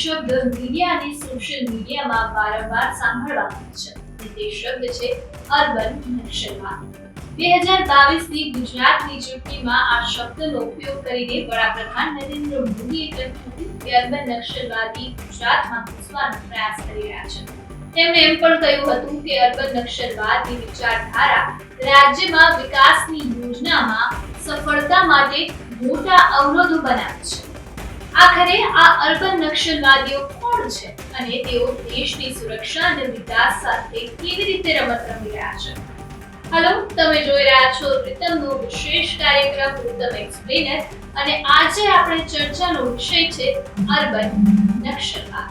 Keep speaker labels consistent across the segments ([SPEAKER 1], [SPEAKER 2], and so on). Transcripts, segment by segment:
[SPEAKER 1] શબ્દ મીડિયા અને સોશિયલ મીડિયામાં વારંવાર સાંભળવા મળે છે. અને તે શબ્દ છે અર્બન નક્સલવાદ બે હજાર બાવીસની ગુજરાતની ચૂંટણીમાં આ શબ્દનો ઉપયોગ કરીને વડાપ્રધાન નરેન્દ્ર મોદીએ કહ્યું હતું કે અર્બન નક્સલવાદી ગુજરાતમાં ઘૂસવાનો પ્રયાસ કરી રહ્યા છે. તેમણે એમ પણ કહ્યું હતું કે અર્બન નક્સલવાદની વિચારધારા રાજ્યમાં વિકાસની યોજનામાં સફળતા માટે મોટા અવરોધો બનાવે છે. આખરે આ અર્બન નક્સલવાદીઓ કોણ છે અને તેઓ દેશની સુરક્ષા અને વિકાસ સાથે કેવી રીતે રમત રમી રહ્યા છે? હેલો તમે જોઈ રહ્યા છો પ્રીતમનો વિશેષ કાર્યક્રમ પ્રીતમ એક્સપ્લેનર અને આજે આપણે ચર્ચાનો વિષય છે અર્બન નક્સલવાદ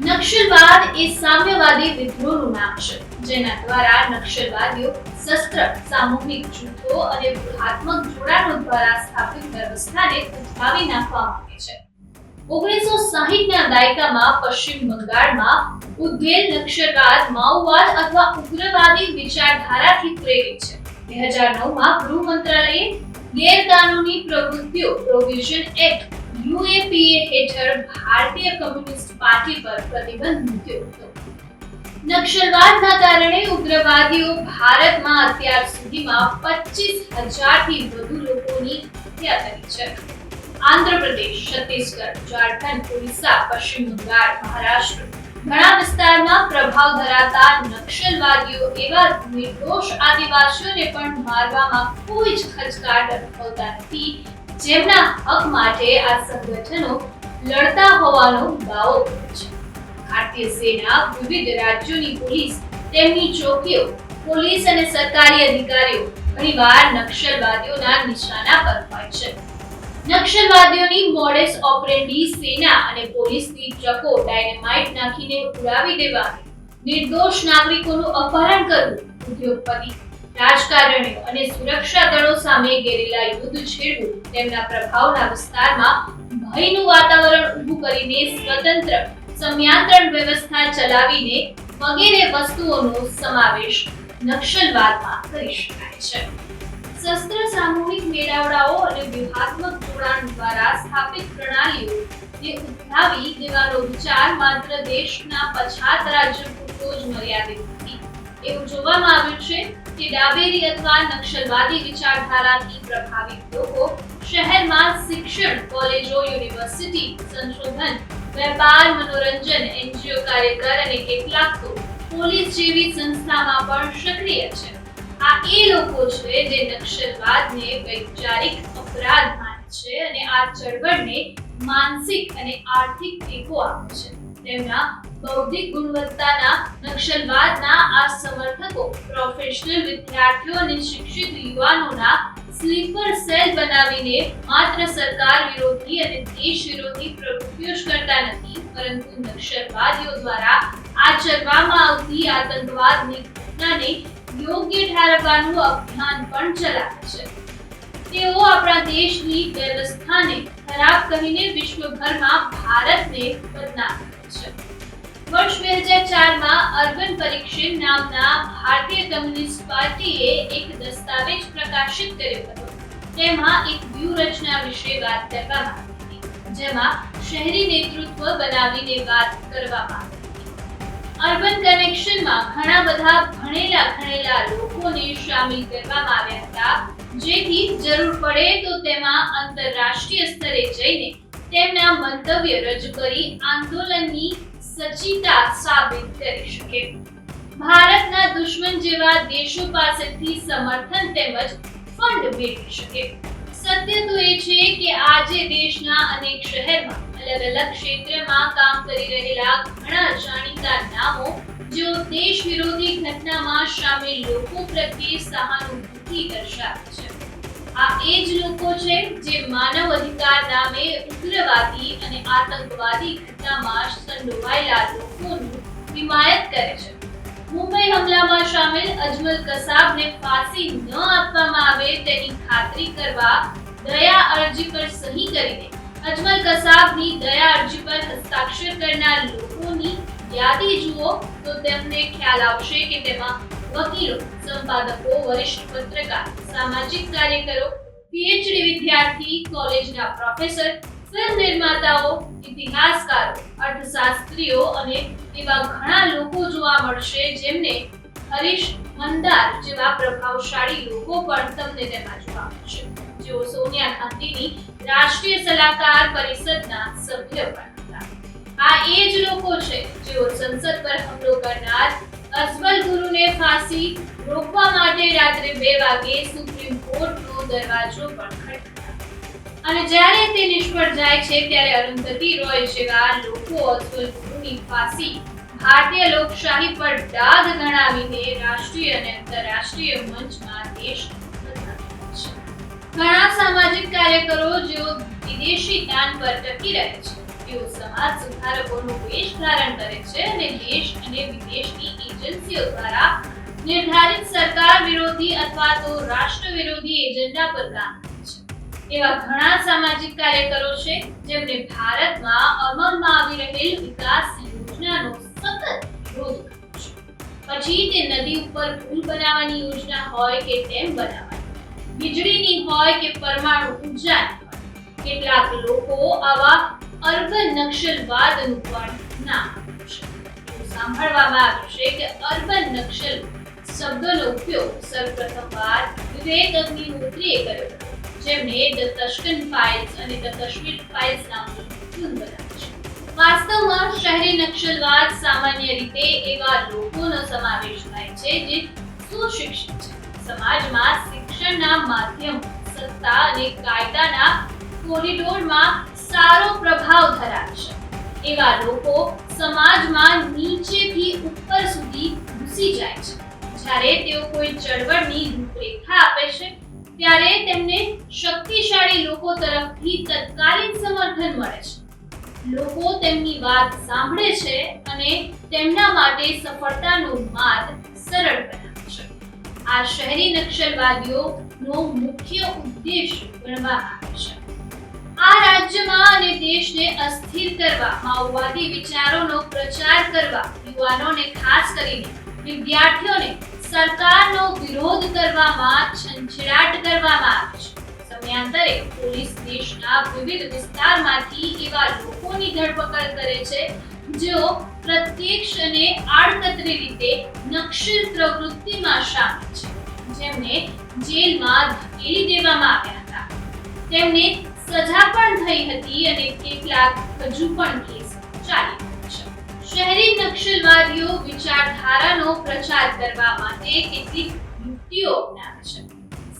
[SPEAKER 1] નક્સલવાદ એ સામ્યવાદી વિદ્રોહનું નામ છે, જેના દ્વારા નક્સલવાદીઓ શસ્ત્ર, સામૂહિક જૂથો અને વ્યૂહાત્મક જોડાણો દ્વારા સ્થાપિત વ્યવસ્થાને ઉઠાવી નાખવા માંગે છે. ઓગણીસો સાહીઠના દાયકામાં પશ્ચિમ બંગાળમાં ઉદ્ધેલ નક્ષલવાદ માઓવાદ અથવા ઉગ્રવાદી વિચારધારાથી પ્રેરિત છે. બે હજાર નવમાં ગૃહ મંત્રાલયે ગેરકાનૂની પ્રવૃત્તિઓ પ્રોવિઝન એક્ટ યુએપીએ હેઠળ ભારતીય કમ્યુનિસ્ટ પાર્ટી પર પ્રતિબંધ મૂક્યો હતો. નક્સલવાદના કારણે ઉગ્રવાદીઓ ભારતમાં અત્યાર સુધીમાં પચીસ હજારથી વધુ લોકોની હત્યા કરી છે. આંધ્રપ્રદેશ, છત્તીસગઢ, ઝારખંડ, ઓડિશા, પશ્ચિમ બંગાળ, મહારાષ્ટ્ર ઘણા વિસ્તારમાં પ્રભાવ ધરાવતા નક્સલવાદીઓ એવા નિર્દોષ આદિવાસીઓને પણ મારવામાં કોઈ જ ખચકાટ અનુભવતા નથી. જેમના હક માટે આ સંગઠનો લડતા હોવાનો દાવો છે. ભારતીય સેના, વિવિધ રાજ્યોની પોલીસ, તેમની ચોકીઓ, પોલીસ અને સરકારી અધિકારીઓ ઘણીવાર નક્સલવાદીઓના નિશાના પર હોય છે. નક્સલવાદીઓની મોડેસ ઓપરેન્ડી સેના અને પોલીસની ચકો ડાયનેમાઇટ નાખીને ઉડાવી દેવાની નિર્દોષ નાગરિકોનું અપહરણ કરવું, ઉદ્યોગપતિ, રાજકારણીઓ અને સુરક્ષા દળો સામે ગેરેલા યુદ્ધ છેડવું, તેમના પ્રભાવના વિસ્તારમાં ભયનું વાતાવરણ ઊભું કરીને સ્વતંત્ર સમયાંતરણ વ્યવસ્થા ચલાવીને વગેરે વસ્તુઓનો સમાવેશ નક્સલવાદમાં કરી શકાય છે. શસ્ત્ર સામૂહિક મેળાવડાઓ અને વ્યૂહાત્મક જોડાણ દ્વારા સ્થાપિત પ્રણાલીઓ જે ઉથલાવી દેવાનો વિચાર માત્ર દેશના પછાત રાજ્ય પૂરતો જ મર્યાદિત નથી. એવું જોવામાં આવ્યું છે કે ડાબેરી અથવા નક્સલવાદી વિચારધારાથી પ્રભાવિત લોકો શહેરમાં શિક્ષણ, કોલેજો, યુનિવર્સિટી, સંશોધન, વેપાર, મનોરંજન, એનજીઓ કાર્યકર અને કેટલાક તો પોલીસ જેવી સંસ્થામાં પણ સક્રિય છે. આ એ લોકો છે જે નક્ષલવાદને વૈચારિક અપરાધ માને છે અને આ ચળવળને માનસિક અને આર્થિક ટેકો આપે છે. તેમના બૌદ્ધિક ગુણવત્તાના નક્ષલવાદના આ સમર્થકો પ્રોફેશનલ વિદ્યાર્થીઓ અને શિક્ષિત યુવાનોના સ્લીપર સેલ બનાવીને માત્ર સરકાર વિરોધી અને દેશ વિરોધી પ્રવૃત્તિઓ જ કરતા નથી, પરંતુ નક્ષલવાદીઓ દ્વારા આચરવામાં આવતી આતંકવાદની ઘટનાને યોગ્ય ઠારવવાનું અભિયાન પણ ચલાવે છે. તેઓ આપણા દેશની વ્યવસ્થાને ખરાબ કહીને વિશ્વભરમાં ભારતને બદનામ કરે છે. વર્ષ બે હજાર ચારમાં અર્બન પરીક્ષણ નામના ભારતીય કમ્યુનિસ્ટ પાર્ટીએ એક દસ્તાવેજ પ્રકાશિત કર્યો હતો. તેમાં એક વ્યૂહરચના વિશે વાત કરવામાં આવી હતી, જેમાં શહેરી નેતૃત્વ બનાવીને વાત કરવામાં આવી અર્બન કનેક્શનમાં ઘણા બધા ભણેલા ગણેલા લોકોને સામેલ કરવામાં આવ્યા હતા. જેથી જરૂર પડે તો તેમાં આંતરરાષ્ટ્રીય સ્તરે જઈને તેમના મંતવ્ય રજૂ કરી આંદોલનની સચિતા સાબિત કરી શકે. ભારતના દુશ્મન જેવા દેશો પાસેથી સમર્થન તેમજ ફંડ મેળવી શકે. સત્ય તો એ છે કે આજે દેશના અનેક શહેરમાં અલગ અલગ ક્ષેત્રમાં કામ કરી રહેલા ઘણા જાણીતા જેઓ દેશ વિરોધી ઘટનામાં સામેલ લોકો પ્રત્યે સહાનુભૂતિ દર્શાવે છે. આ એ જ લોકો છે જે માનવ અધિકાર નામે ઉગ્રવાદી અને આતંકવાદી ઘટનામાં સંડોવાયેલા લોકોનું હિમાયત કરે છે. મુંબઈ હમલામાં સામેલ અજમલ કસાબને ફાંસી ન આપવામાં આવે તેની ખાતરી કરવા દયા અરજી પર સહી કરીને અજમલ કસાબની દયા અરજી પર હસ્તાક્ષર કરનાર લોકોની યાદી જુઓ તો તેમને ખ્યાલ આવશે કે તેમાં વકીલો, સંપાદકો, વરિષ્ઠ પત્રકાર, સામાજિક કાર્યકરો પીએચડી વિદ્યાર્થી, કોલેજના પ્રોફેસર, ફિલ્મ નિર્માતાઓ, ઇતિહાસકારો, અર્થશાસ્ત્રીઓ અને એવા ઘણા લોકો જોવા મળશે જેમને હરીશ મંદાર જેવા પ્રભાવશાળી લોકો પણ તમને તેમાં જોવા મળશે. જેઓ સોનિયા ગાંધીની રાષ્ટ્રીય સલાહકાર પરિષદના સભ્ય પણ આ એ જ લોકો છે જેઓ સંસદ પર હુમલો કરનાર અજમલ ગુરુને ફાંસી રોકવા માટે રાત્રે બે વાગે સુપ્રીમ કોર્ટનો દરવાજો પણ ખટખટાવ્યો અને જ્યારે તે નિષ્ફળ જાય છે, ત્યારે અરુંધતી રોય જેવા લોકો અજમલ ગુરુની ફાંસી ભારતીય લોકશાહી પર દાદ ગણાવીને રાષ્ટ્રીય અને આંતરરાષ્ટ્રીય મંચમાં દેશ ઘણા સામાજિક કાર્યકરો જેઓ વિદેશી દાન પર ટકી રહે છે. તેઓ સમાજ સુધારકોનું વેશ ધારણ કરે છે અને દેશ અને વિદેશની એજન્સીઓ દ્વારા નિર્ધારિત સરકાર વિરોધી અથવા તો રાષ્ટ્ર વિરોધી એજન્ડા પર કામ કરે છે. એવા ઘણા સામાજિક કાર્યકરો છે જેમને ભારતમાં અમલમાં આવી રહેલ વિકાસ યોજનાનો સતત વિરોધ પછી તે નદી ઉપર પુલ બનાવવાની યોજના હોય કે ડેમ બનાવવાની વીજળીની હોય કે પરમાણુ ઊર્જા કેટલાક લોકો આવા અર્બન નક્ષલવાદનું પણ નામ સાંભળવામાં આવ્યું છે કે અર્બન નક્ષલ શબ્દનો ઉપયોગ સર્વપ્રથમવાર વિવેક અગ્નિહોત્રીએ કર્યો હતો જેમણે ધ તશ્કન ફાઇલ્સ અને ધ કાશ્મીર ફાઇલ્સ નામની ફિલ્મ બનાવી છે. વાસ્તવમાં શહેરી નક્ષલવાદ સામાન્ય રીતે એવા લોકોનો સમાવેશ થાય છે જે સુશિક્ષિત છે. સમાજમાં શિક્ષણના માધ્યમ, સત્તા અને કાયદાના કોરિડોરમાં સારો પ્રભાવ ધરાવે છે. એવા લોકો સમાજમાં નીચેથી ઉપર સુધી ઘૂસી જાય છે. જ્યારે તેઓ કોઈ ચળવળની રૂપરેખા આપે છે, ત્યારે તેમને શક્તિશાળી લોકો તરફથી તત્કાલીન સમર્થન મળે છે. લોકો તેમની વાત સાંભળે છે અને તેમના માટે સફળતાનો માર્ગ સરળ બનાવે છે. આ શહેરી નક્સલવાદીઓનો મુખ્ય ઉદ્દેશ ગણવામાં આવે છે. આ રાજ્યમાં અને દેશને અસ્થિર કરવા, માઓવાદી વિચારોનો પ્રચાર કરવા, યુવાનોને ખાસ કરીને વિદ્યાર્થીઓને સરકારનો વિરોધ કરવામાં છંછેડાટ કરવામાં આવે છે. સમયાંતરે પોલીસ દેશના વિવિધ વિસ્તારમાંથી એવા લોકોની ધરપકડ કરે છે, જેઓ પ્રત્યક્ષ અને આડકતરી રીતે નક્ષીર પ્રવૃત્તિમાં સામેલ છે. જેમને જેલમાં ધકેલી દેવામાં આવ્યા હતા. તેમને સજા પણ થઈ હતી અને કેટલાક હજુ પણ કેસ ચાલી છે. શહેરી નક્સલવાદીઓ વિચારધારાનો પ્રચાર કરવા માટે કેટલીક યુક્તિઓ અપનાવે છે.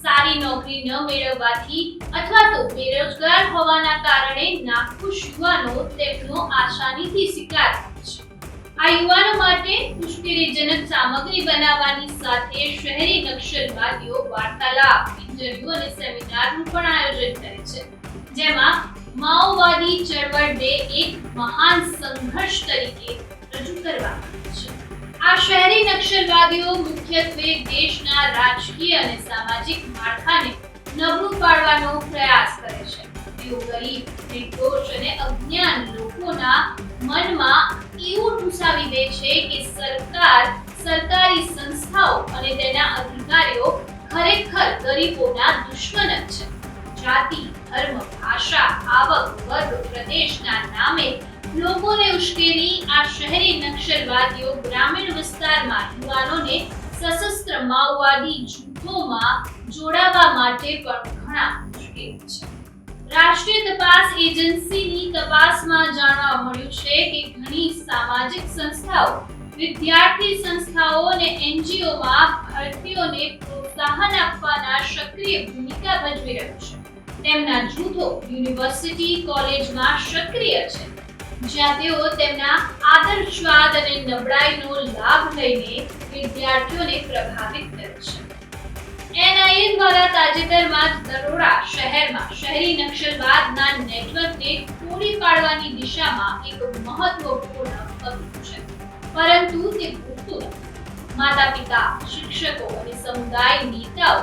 [SPEAKER 1] સારી નોકરી ન મેળવવાથી અથવા તો બેરોજગાર હોવાના કારણે નાખુશ યુવાનો તેમનો આસાનીથી શિકાર છે. આ યુવાનો માટે મુશ્કેલીજનક સામગ્રી બનાવવાની સાથે શહેરી નક્સલવાદીઓ વાર્તાલાપ, ઇન્ટરવ્યુ અને સેમિનારનું પણ આયોજન કરે છે. જેમાં માઓવાદી ચળવળને એક મહાન સંઘર્ષ તરીકે રજૂ કરવામાં છે. આ શહેરી નક્સલવાદીઓ મુખ્યત્વે દેશના રાજકીય અને સામાજિક માળખાને નબળું પાડવાનો પ્રયાસ કરે છે. તેઓ ગરીબ, નિર્દોષ અને અજ્ઞાન લોકોના મનમાં એવું ઠુસાવી દે છે કે સરકાર સરકારી સંસ્થાઓ અને તેના અધિકારીઓ ખરેખર ગરીબોના દુશ્મન જ છે. જાતિ ધર્મ, ભાષા, આવક, વર્ગ, પ્રદેશના નામે લોકોને ઉશ્કેરી આ શહેરી નક્સલવાદીઓ ગ્રામીણ વિસ્તારમાં યુવાનોને સશસ્ત્ર માઓવાદી જૂથોમાં જોડાવા માટે પણ ઘણા મુશ્કેલ છે. રાષ્ટ્રીય તપાસ એજન્સીની તપાસમાં જાણવા મળ્યું છે કે ઘણી સામાજિક સંસ્થાઓ, વિદ્યાર્થી સંસ્થાઓ અને એનજીઓમાં ભરતીઓને પ્રોત્સાહન આપવાના સક્રિય ભૂમિકા ભજવી રહ્યું છે. તેમના જૂથો યુનિવર્સિટી કોલેજમાં સક્રિય છે, જ્યાં તેઓ તેમના આદર્શવાદ અને નબળાઈનો લાભ લઈને વિદ્યાર્થીઓને પ્રભાવિત કરે છે. એનઆઈએ દ્વારા તાજેતરમાં દરોડા શહેરમાં શહેરી નક્સલવાદના નેટવર્કને તોડી પાડવાની દિશામાં એક મહત્વપૂર્ણ પગલું છે. પરંતુ તે પૂરતું નથી. માતા પિતા શિક્ષકો અને સમુદાય નેતાઓ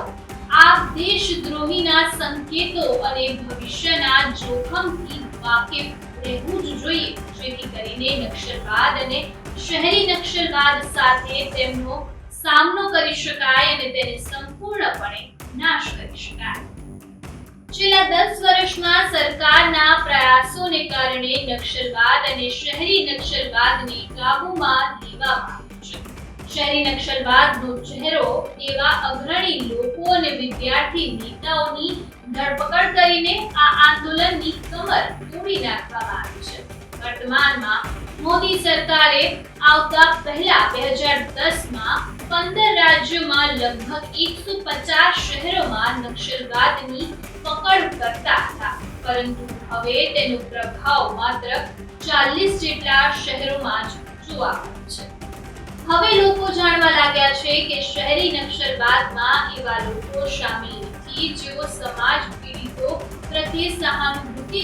[SPEAKER 1] આ દેશદ્રોહીના સંકેતો અને ભવિષ્યના જોખમથી વાકેફ રહેવું જ જોઈએ. જેથી કરીને નક્ષલવાદ અને શહેરી નક્ષલવાદ સાથે તેમનો સામનો કરી શકાય અને તેને સંપૂર્ણપણે નાશ કરી શકાય. છેલ્લા દસ વર્ષમાં સરકારના પ્રયાસોને કારણે નક્ષલવાદ અને શહેરી નક્ષલવાદને કાબૂમાં શહેરી નક્સલવાદનો ચહેરો એવા અગ્રણી લોકો અને વિદ્યાર્થી નેતાઓની ધરપકડ કરીને આ આંદોલનની કમર તોડી નાખવામાં આવી છે. વર્તમાનમાં મોદી સરકારે આવતા પહેલા બે હજાર દસમાં પંદર રાજ્યોમાં લગભગ એકસો પચાસ શહેરોમાં નક્સલવાદની પકડ કરતા હતા. પરંતુ હવે તેનો પ્રભાવ માત્ર ચાલીસ જેટલા શહેરોમાં જ જોવા મળે છે. હવે લોકો જાણવા લાગ્યા છે કે શહેરી નક્ષરવાદમાં એવા લોકો સામેલ નથી જેઓ સમાજ પીડિતો પ્રત્યે સહાનુભૂતિ